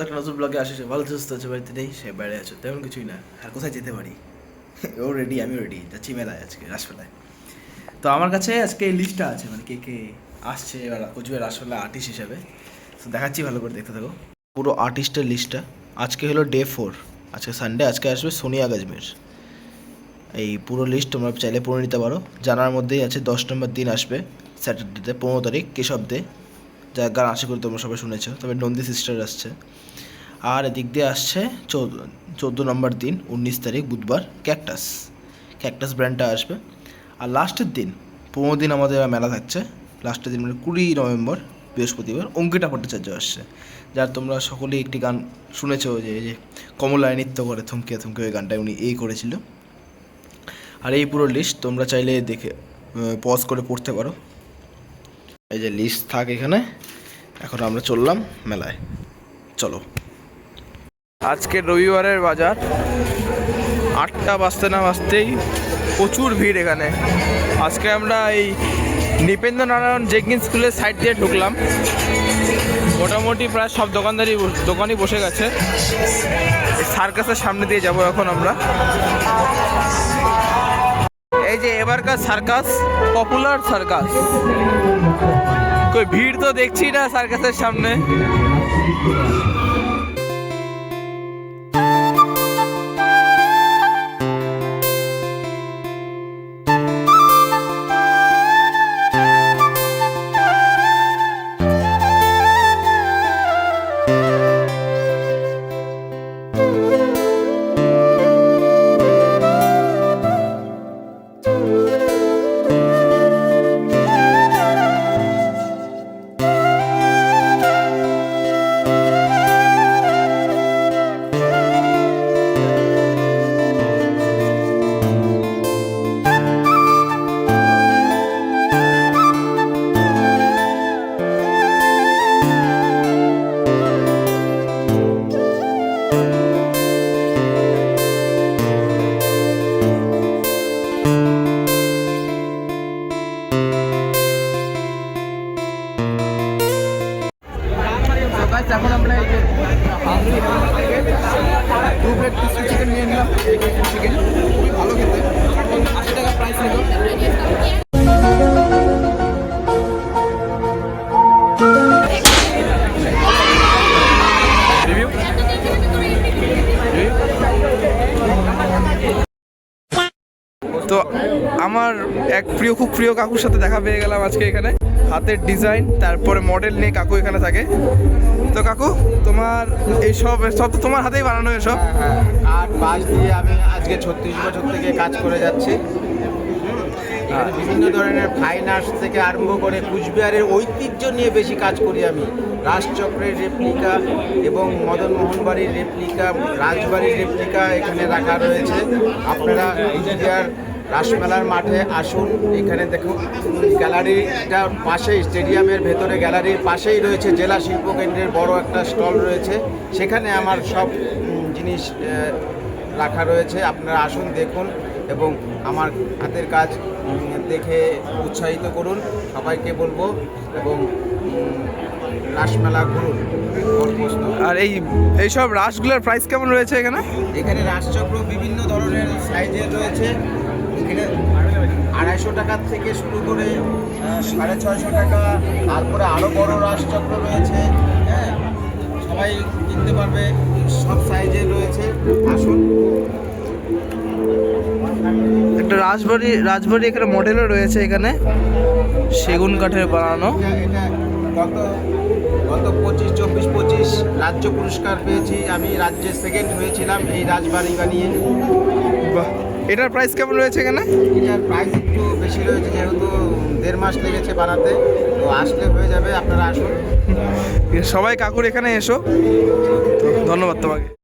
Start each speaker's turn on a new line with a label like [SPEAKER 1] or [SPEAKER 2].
[SPEAKER 1] একটা আসে সুস্থ বাড়িতে নেই, সে তেমন কিছুই না। আর কোথায় যেতে পারি? ও রেডি আমিও রেডি যাচ্ছি মেলায় আজকে, রাসমেলায়। তো আমার কাছে আজকে এই লিস্টটা আছে মানে কে কে আসছে এবার কুচবিহার রাসমেলা আর্টিস্ট হিসাবে। তো দেখাচ্ছি ভালো করে দেখতে থাকো। পুরো আর্টিস্টের লিস্টটা আজকে হলো ডে ফোর আজকে সানডে আজকে আসবে সোনিয়া গাজমের এই পুরো লিস্ট তোমরা চাইলে পড়ে নিতে পারো। জানার মধ্যেই আছে, দশ নম্বর দিন আসবে স্যাটারডেতে পনেরো তারিখ, কেশব দে। যা গান আশা করি তোমরা সবাই শুনেছো, তবে নন্দী সিস্টার আসছে। আর এদিক দিয়ে আসছে চোদ্দ নম্বর দিন, উনিশ তারিখ, বুধবার ক্যাকটাস ক্যাকটাস ব্র্যান্ডটা আসবে। আর লাস্টের দিন, পনেরো দিন আমাদের মেলা থাকছে। লাস্টের দিন মানে কুড়ি নভেম্বর, বৃহস্পতিবার, অঙ্কিতা ভট্টাচার্য আসছে। যার তোমরা সকলেই একটি গান শুনেছো যে এই যে কমলায় নৃত্য করে থমকে থমকে ওই গানটা উনি এই করেছিল। আর এই পুরো লিস্ট তোমরা চাইলে দেখে পজ করে পড়তে পারো। এই যে লিস্ট থাক এখানে, এখন আমরা চললাম মেলায়। চলো।
[SPEAKER 2] আজকে রবিবারের বাজার। আটটা বাজতে না বাজতেই প্রচুর ভিড় এখানে। আজকে আমরা এই নৃপেন্দ্র নারায়ণ জেগিন স্কুলের সাইড দিয়ে ঢুকলাম। মোটামুটি প্রায় সব দোকানদারি দোকানই বসে গেছে। সার্কাসের সামনে দিয়ে যাব এখন আমরা। এই যে এবারকার সার্কাস পপুলার সার্কাস ভিড় তো দেখছি না সার্কাসের সামনে। ক্রিসপি চিকেন নিয়ে নিলাম। চিকেন খুবই ভালো খেতে। আশি টাকা প্রাইস নিল। আমার এক প্রিয় খুব প্রিয় কাকুর সাথে দেখা পেয়ে গেলাম আজকে এখানে। হাতের ডিজাইন তারপরে মডেল নিয়ে কাকু এখানে থাকে। তো কাকু তোমার এই সব তো তোমার হাতেই বানানো এসব
[SPEAKER 3] হ্যাঁ, আর পাশ দিয়ে আমি আজকে ছত্রিশ বছর থেকে কাজ করে যাচ্ছি। বিভিন্ন ধরনের ফাইন আর্টস থেকে আরম্ভ করে কুচবিহারের ঐতিহ্য নিয়ে বেশি কাজ করি আমি। রাজচক্রের রেপ্লিকা এবং মদন মোহন বাড়ির রেপ্লিকা রাজবাড়ির রেপ্লিকা এখানে রাখা রয়েছে। আপনারা কুচবিহার রাসমেলার মাঠে আসুন। এখানে দেখুন গ্যালারিটা পাশেই স্টেডিয়ামের ভেতরে গ্যালারির পাশেই রয়েছে জেলা শিল্প কেন্দ্রের বড় একটা স্টল রয়েছে। সেখানে আমার সব জিনিস রাখা রয়েছে। আপনারা আসুন দেখুন এবং আমার হাতের কাজ দেখে উৎসাহিত করুন। সবাইকে বলব এবং রাসমেলা ঘুরুন।
[SPEAKER 2] আর এই এইসব রাসগুলোর প্রাইস কেমন রয়েছে এখানে?
[SPEAKER 3] এখানে রাসচক্র বিভিন্ন ধরনের সাইজের রয়েছে। এখানে আড়াইশো টাকার থেকে শুরু করে সাড়ে ছয়শো টাকা। তারপরে আরও বড় রাসচক্র রয়েছে হ্যাঁ? সবাই কিনতে পারবে সব সাইজের রয়েছে। আসুন।
[SPEAKER 2] একটা রাজবাড়ি রাজবাড়ি এখানে মডেলও রয়েছে এখানে। সেগুন কাঠের বানানো।
[SPEAKER 3] এটা এটা গত গত পঁচিশ চব্বিশ পঁচিশ রাজ্য পুরস্কার পেয়েছি। আমি রাজ্যে সেকেন্ড হয়েছিলাম এই রাজবাড়ি বানিয়ে
[SPEAKER 2] বাহ। এটার প্রাইস কেমন রয়েছে এখানে?
[SPEAKER 3] এটার প্রাইস একটু বেশি রয়েছে যেহেতু দেড় মাস লেগেছে বানাতে। তো আসলে হয়ে যাবে আপনারা আসুন।
[SPEAKER 2] সবাই কাকুর এখানে এসো। ধন্যবাদ তোমাকে।